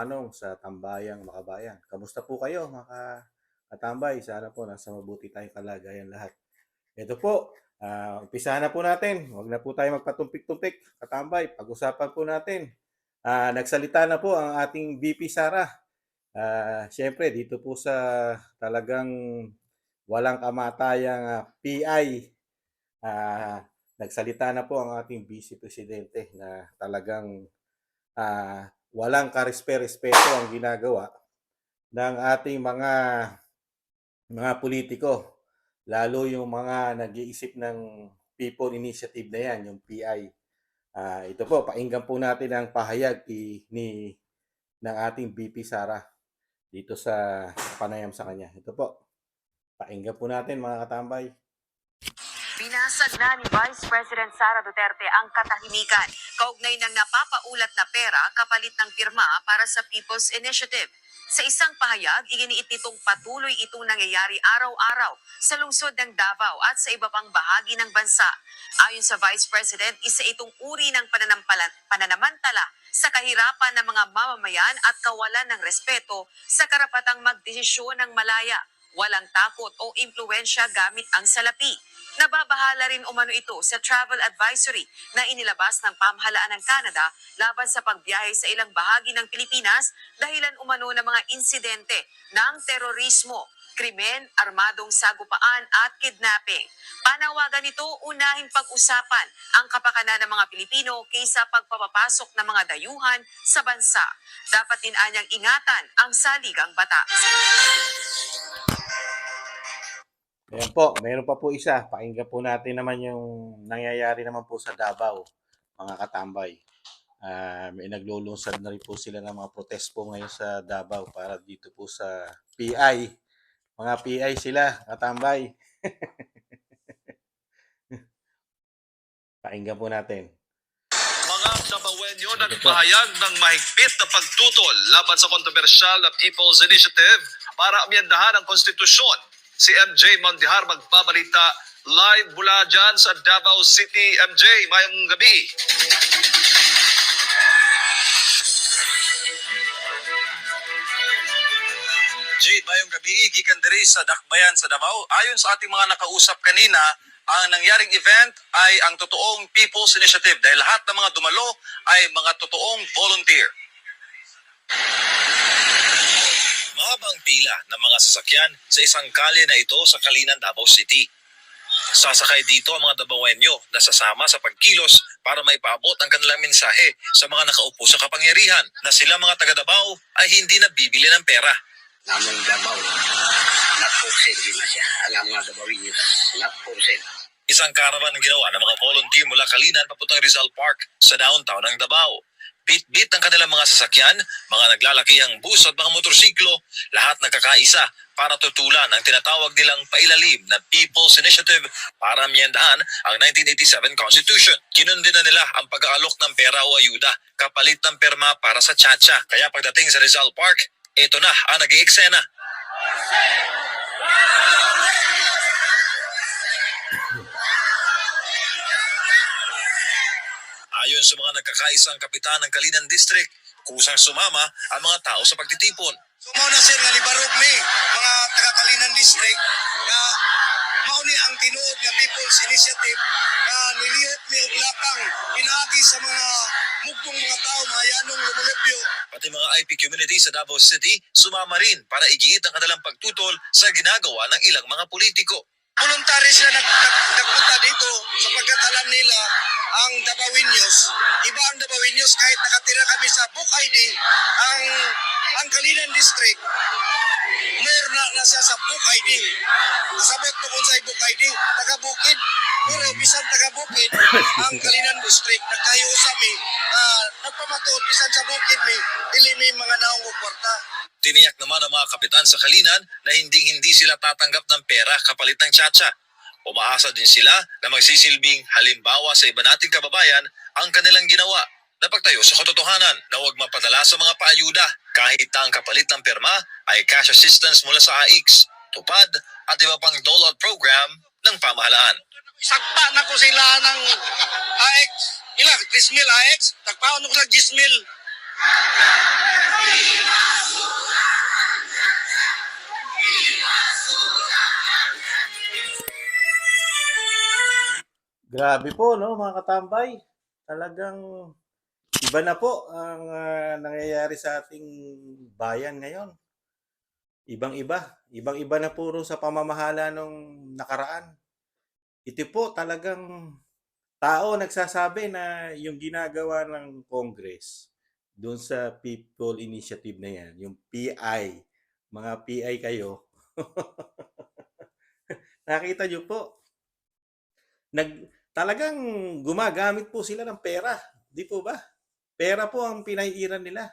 Anong sa tambayang makabayan. Kamusta po kayo mga katambay? Sana po nasa mabuti tayong kalagayan lahat. Ito po, ah, umpisahan na po natin. Huwag na po tayo magpatumpik-tumpik. Katambay, pag-usapan po natin. Ah, nagsalita na po ang ating VP Sara. Ah, Siyempre, dito po sa talagang walang kamatayang ah, PI, ah, nagsalita na po ang ating Vice Presidente na talagang ah, walang karespe-respeto ang ginagawa ng ating mga mga politiko, lalo yung mga nag-iisip ng People Initiative na yan, yung PI. Ah, ito po, painggan po natin ang pahayag ni, ni ng ating VP Sara dito sa panayam sa kanya. Ito po, painggan po natin mga katambay. Binasag na ni Vice President Sara Duterte ang katahimikan kaugnay ng napapaulat na pera kapalit ng pirma para sa People's Initiative. Sa isang pahayag, iginiit nitong patuloy itong nangyayari araw-araw sa lungsod ng Davao at sa iba pang bahagi ng bansa. Ayon sa Vice President, isa itong uri ng pananamantala sa kahirapan ng mga mamamayan at kawalan ng respeto sa karapatang magdesisyon ng malaya, walang takot o impluensya gamit ang salapi. Nababahala rin umano ito sa travel advisory na inilabas ng pamahalaan ng Canada laban sa pagbiyahe sa ilang bahagi ng Pilipinas dahilan umano ng mga insidente ng terorismo, krimen, armadong sagupaan at kidnapping. Panawagan nito unahing pag-usapan ang kapakanan ng mga Pilipino kaysa pagpapapasok ng mga dayuhan sa bansa. Dapat din anyang ingatan ang saligang batas. Ayan po, meron pa po isa. Pakinggan po natin naman yung nangyayari naman po sa Davao, mga katambay. Ah, may naglulunsad na rin po sila ng mga protest po ngayon sa Davao para dito po sa PI. Mga PI sila, katambay. Pakinggan po natin. Mga Dabawenyo nagpahayag ng mahigpit na pagtutol laban sa kontrobersyal na People's Initiative para amyendahan ang konstitusyon. Si MJ Mondihar magbabalita live mula dyan sa Davao City. MJ, mayong gabi. Jade, mayong gabi, gikan diri sa Dakbayan sa Davao. Ayon sa ating mga nakausap kanina, ang nangyaring event ay ang totoong People's Initiative dahil lahat ng mga dumalo ay mga totoong volunteer. Pila ng mga sasakyan sa isang kalye na ito sa Kalinan, Davao City. Sasakay dito ang mga Dabawenyo na sasama sa pagkilos para maipaabot ang kanilang mensahe sa mga nakaupo sa kapangyarihan na sila mga taga Davao ay hindi nabibili ng pera. namong Davao. Not for sale din na siya. Ang mga Dabawin not for sale. Isang karavan ang ginawa ng mga volunteer mula Kalinan papuntang Rizal Park sa downtown ng Davao. Bit-bit ang kanilang mga sasakyan, mga naglalakihang bus at mga motorsiklo, lahat nagkakaisa para tutulan ang tinatawag nilang pailalim na People's Initiative para amyendahan ang 1987 Constitution. Kinundin na nila ang pag-aalok ng pera o ayuda kapalit ng perma para sa tsatsya. Kaya pagdating sa Rizal Park, ito na ang naging eksena. Ayon sa mga nagkakaisang kapitan ng Kalinan District, kusang sumama ang mga tao sa pagtitipon. Sumaw na sir nga libarog mi mga taga Kalinan district nga mao ni ang tinuod nga People's Initiative nga nilihok mi og lakang pinaagi sa mga mugtong mga tao mga yanong lumulupyo Pati mga IP community sa Davao City sumama rin para igiit ang kanilang pagtutol sa ginagawa ng ilang mga politiko. voluntary sila nag, nag, nagpunta dito sapagkat alam nila Dabawinyos iba ang Dabawinyos kahit nakatira kami sa Book ang ang Kalinan district. Mayor na, na sa Book ID sabot mo kung sa Book ID taga Bukid pero bisan taga Bukid ang Kalinan district. Nagkayo sa mi uh, nagpamatuod bisan sa Bukid mi. Dili mi mga naong kwarta Tiniyak naman ng mga kapitan sa Kalinan na hindi-hindi sila tatanggap ng pera kapalit ng tsatsya. Umaasa din sila na magsisilbing halimbawa sa iba nating kababayan ang kanilang ginawa na pagtayo sa katotohanan na huwag mapadala sa mga paayuda kahit ang kapalit ng perma ay cash assistance mula sa AIX, tupad at iba pang dole-out program ng pamahalaan. sakta na ko sila ng AX. Ila, 3 mil AX. Tagpaon ko sa 10 mil. Grabe po, no, mga katambay. Talagang iba na po ang ah, nangyayari sa ating bayan ngayon. Ibang-iba. Ibang-iba na puro sa pamamahala nung nakaraan. Ito po talagang tao nagsasabi na yung ginagawa ng Congress doon sa People Initiative na yan, yung PI, mga PI kayo, nakita nyo po, nag, talagang gumagamit po sila ng pera. Di po ba? Pera po ang pinaiiran nila.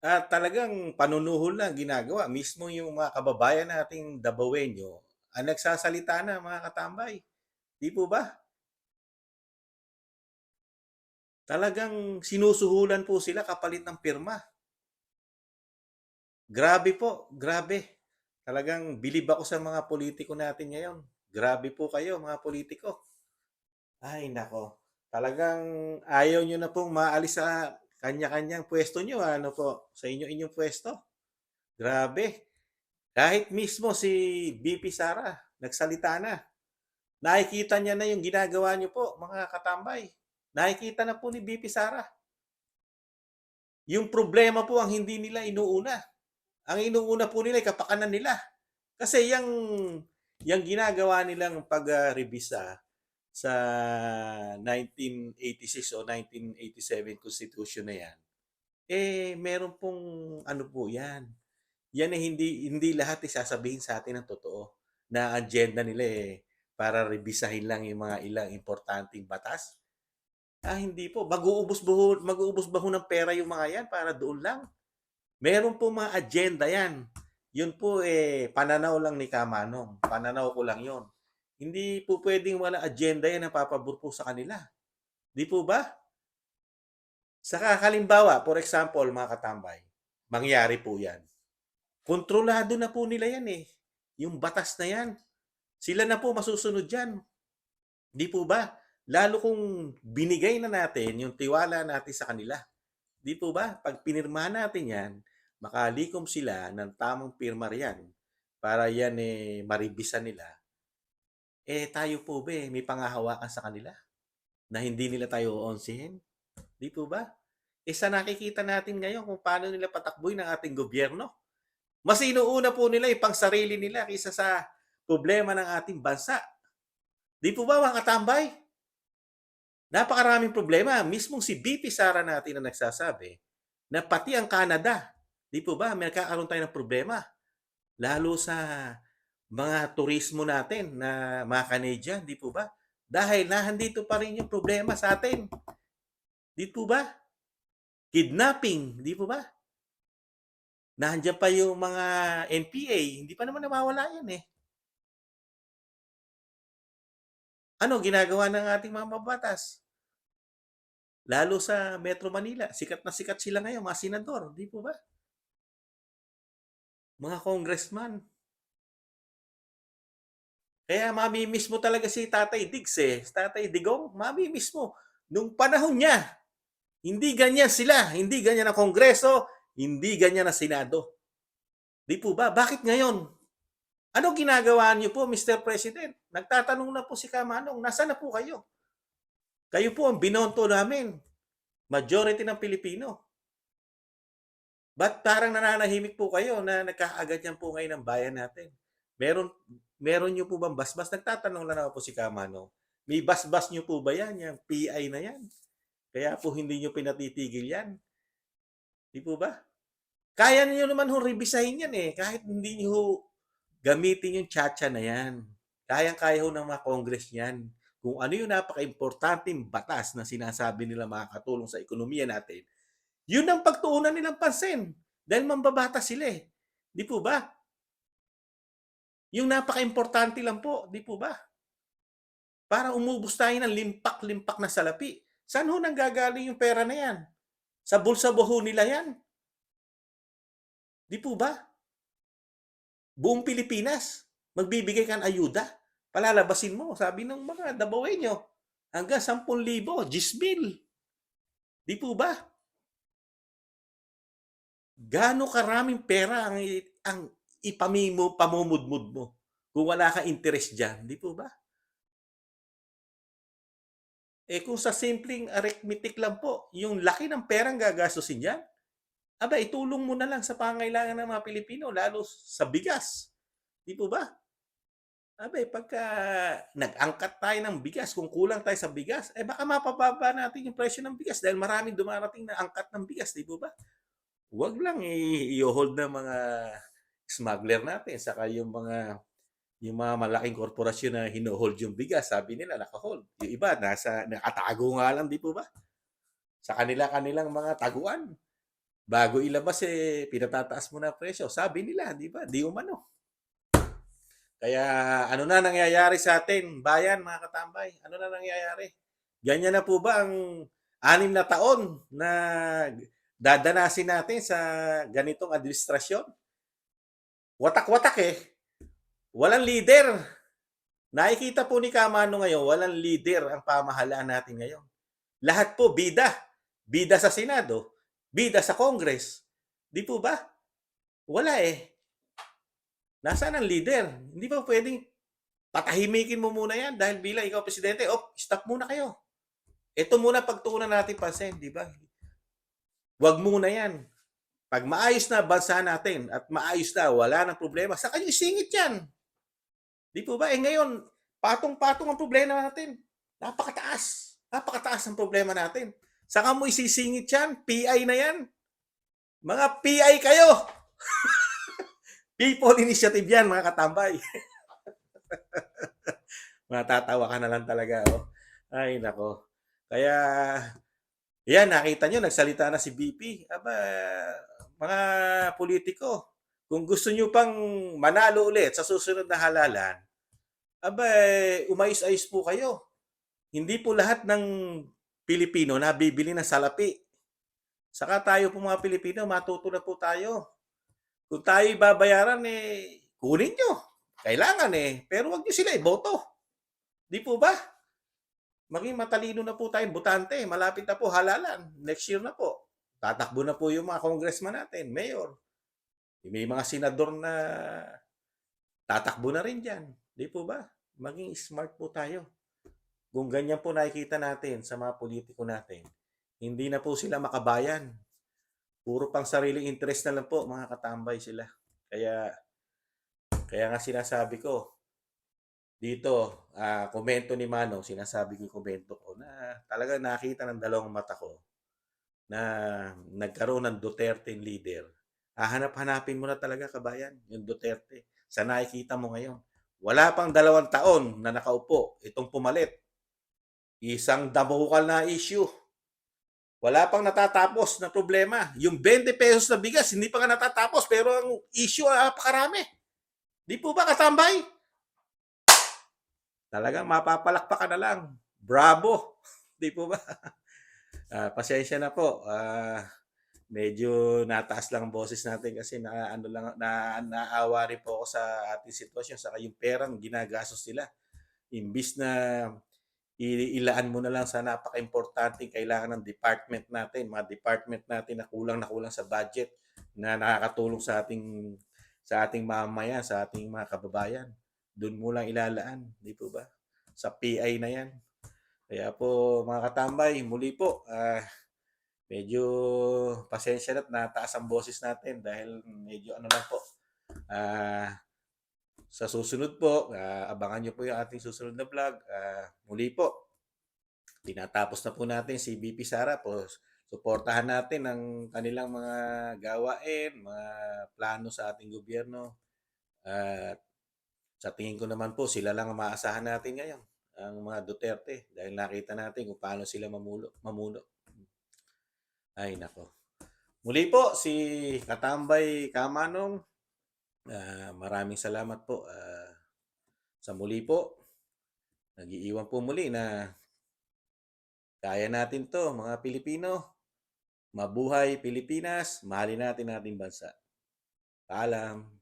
At talagang panunuhol na ginagawa. Mismo yung mga kababayan nating Dabawenyo ang nagsasalita na mga katambay. Di po ba? Talagang sinusuhulan po sila kapalit ng pirma. Grabe po, grabe. Talagang bilib ako sa mga politiko natin ngayon. Grabe po kayo mga politiko. Ay, nako. Talagang ayaw nyo na pong maalis sa kanya-kanyang pwesto nyo. Ano po, sa inyo-inyong pwesto. Grabe. Kahit mismo si BP Sara, nagsalita na. Nakikita niya na yung ginagawa nyo po, mga katambay. Nakikita na po ni BP Sara. Yung problema po ang hindi nila inuuna. Ang inuuna po nila ay kapakanan nila. Kasi yung, yung ginagawa nilang pag-revisa sa 1986 o 1987 Constitution na yan, eh, meron pong ano po yan. Yan eh, hindi, hindi lahat isasabihin sa atin ng totoo na agenda nila eh, para revisahin lang yung mga ilang importanteng batas. Ah, hindi po. Mag-uubos ba, mag-uubos ba ho ng pera yung mga yan para doon lang? Meron po mga agenda yan. Yun po eh, pananaw lang ni Kamanong. Pananaw ko lang yon. Hindi po pwedeng wala agenda yan na papabor po sa kanila. Di po ba? Sa kalimbawa, for example, mga katambay, mangyari po yan. Kontrolado na po nila yan eh. Yung batas na yan. Sila na po masusunod dyan. Di po ba? Lalo kung binigay na natin yung tiwala natin sa kanila. Di po ba? Pag pinirmahan natin yan, makalikom sila ng tamang pirma riyan para yan eh maribisan nila. Eh tayo po ba eh, may pangahawakan sa kanila na hindi nila tayo oonsihin? Di po ba? Eh sa nakikita natin ngayon kung paano nila patakboy ng ating gobyerno. Mas inuuna po nila yung pang sarili nila kaysa sa problema ng ating bansa. Di po ba mga katambay? Napakaraming problema. Mismong si BP Sara natin na nagsasabi na pati ang Canada, di po ba, may nagkakaroon tayo ng problema. Lalo sa mga turismo natin na mga Canadian, di po ba? Dahil nahandito pa rin yung problema sa atin. Di po ba? Kidnapping, di po ba? Nandiyan pa yung mga NPA, hindi pa naman nawawala yan eh. Ano ginagawa ng ating mga mabatas? Lalo sa Metro Manila, sikat na sikat sila ngayon, mga senador, di po ba? Mga congressman. Kaya mamimiss mo talaga si Tatay Diggs eh. Tatay Digong, mamimiss mo. Nung panahon niya, hindi ganyan sila. Hindi ganyan ang Kongreso, hindi ganyan ang Senado. Di po ba? Bakit ngayon? Ano ginagawa niyo po, Mr. President? Nagtatanong na po si Kamanong, nasa na po kayo? Kayo po ang binonto namin. Majority ng Pilipino. Ba't parang nananahimik po kayo na nagkakaagad yan po ngayon ng bayan natin? Meron, meron niyo po bang basbas? Nagtatanong lang ako po si Kamanong. May basbas niyo po ba yan? Yung PI na yan? Kaya po hindi niyo pinatitigil yan. Di po ba? Kaya niyo naman ho revisahin yan eh. Kahit hindi niyo gamitin yung chacha na yan. Kayang-kaya ho ng mga congress yan. Kung ano yung napaka-importanting batas na sinasabi nila makakatulong sa ekonomiya natin, yun ang pagtuunan nilang pansin. Dahil mambabata sila eh. Di po ba? Yung napaka-importante lang po, di po ba? Para umubos tayo ng limpak-limpak na salapi. Saan ho nang gagaling yung pera na yan? Sa bulsa buho nila yan? Di po ba? Buong Pilipinas, magbibigay ka ayuda. Palalabasin mo, sabi ng mga Dabawenyo, hanggang 10,000, 10,000. Di po ba? gaano karaming pera ang, ang ipamimo, pamumudmud mo kung wala kang interest dyan, di po ba? Eh kung sa simpleng arithmetic lang po, yung laki ng perang gagastusin dyan, aba, itulong mo na lang sa pangailangan ng mga Pilipino, lalo sa bigas. Di po ba? Abe, pagka nag-angkat tayo ng bigas, kung kulang tayo sa bigas, eh baka mapababa natin yung presyo ng bigas dahil maraming dumarating na angkat ng bigas, di po ba? Huwag lang i-hold ng mga smuggler natin, saka yung mga yung mga malaking korporasyon na hino-hold yung bigas, sabi nila naka-hold. Yung iba, nasa, nakatago nga lang, di po ba? Sa kanila, kanilang mga taguan. Bago ilabas, eh, pinatataas mo na presyo. Sabi nila, di ba? Di umano. Kaya ano na nangyayari sa atin, bayan, mga katambay? Ano na nangyayari? Ganyan na po ba ang anim na taon na dadanasin natin sa ganitong administrasyon? Watak-watak eh. Walang leader. Nakikita po ni Kamano ngayon, walang leader ang pamahalaan natin ngayon. Lahat po bida. Bida sa Senado, bida sa Congress. Di po ba? Wala eh. Nasaan ang leader? Hindi ba pwedeng patahimikin mo muna yan dahil bilang ikaw presidente, oh, stop muna kayo. Ito muna pagtuunan natin pansin, di ba? Huwag muna yan. Pag maayos na bansa natin at maayos na, wala nang problema, sa kanyo isingit yan. Di po ba? Eh ngayon, patong-patong ang problema natin. Napakataas. Napakataas ang problema natin. Saka mo isisingit yan, PI na yan. Mga PI kayo. People initiative yan, mga katambay. Matatawa ka na lang talaga. Oh. Ay, nako. Kaya, yan, nakita nyo, nagsalita na si BP. Aba, mga politiko, kung gusto nyo pang manalo ulit sa susunod na halalan, aba, umayos-ayos po kayo. Hindi po lahat ng Pilipino na bibili ng salapi. Saka tayo po mga Pilipino, matuto na po tayo. Kung tayo babayaran, eh, kunin nyo. Kailangan eh. Pero wag nyo sila iboto. Di po ba? Maging matalino na po tayong butante. Malapit na po halalan. Next year na po. Tatakbo na po yung mga congressman natin, mayor. May mga senador na tatakbo na rin dyan. Di po ba? Maging smart po tayo. Kung ganyan po nakikita natin sa mga politiko natin, hindi na po sila makabayan. Puro pang sariling interest na lang po, mga katambay sila. Kaya, kaya nga sinasabi ko, dito, ah, komento ni Manong, sinasabi ko yung komento ko na talaga nakita ng dalawang mata ko na nagkaroon ng Duterte leader. Hahanap-hanapin mo na talaga, kabayan, yung Duterte. Sa nakikita mo ngayon. Wala pang dalawang taon na nakaupo, itong pumalit. Isang damukal na issue. Wala pang natatapos na problema. Yung 20 pesos na bigas, hindi pa nga natatapos, pero ang issue ay napakarami. Di po ba katambay? Talagang mapapalakpak ka na lang. Bravo! Di po ba? Ah, pasensya na po. Ah, medyo nataas lang ang boses natin kasi na ano lang na naawa rin po ako sa ating sitwasyon saka yung perang ginagastos nila. Imbis na ilaan mo na lang sa napaka-importante kailangan ng department natin, mga department natin na kulang na kulang sa budget na nakakatulong sa ating sa ating mamamayan, sa ating mga kababayan. Doon mo lang ilalaan, di po ba? Sa PI na yan. Kaya po mga katambay, muli po, ah, medyo pasensya na at nataas ang boses natin dahil medyo ano lang po. Ah, sa susunod po, ah, abangan nyo po yung ating susunod na vlog. Ah, muli po, tinatapos na po natin si BP Sara po. Suportahan natin ang kanilang mga gawain, mga plano sa ating gobyerno. At sa tingin ko naman po, sila lang ang maasahan natin ngayon, ang mga Duterte. Dahil nakita natin kung paano sila mamulo, mamuno. Ay, nako. Muli po, si Katambay Kamanong, Ah, maraming salamat po ah, sa muli po. Nag-iiwan po muli na kaya natin to mga Pilipino. Mabuhay Pilipinas, mahalin natin ating bansa. Paalam.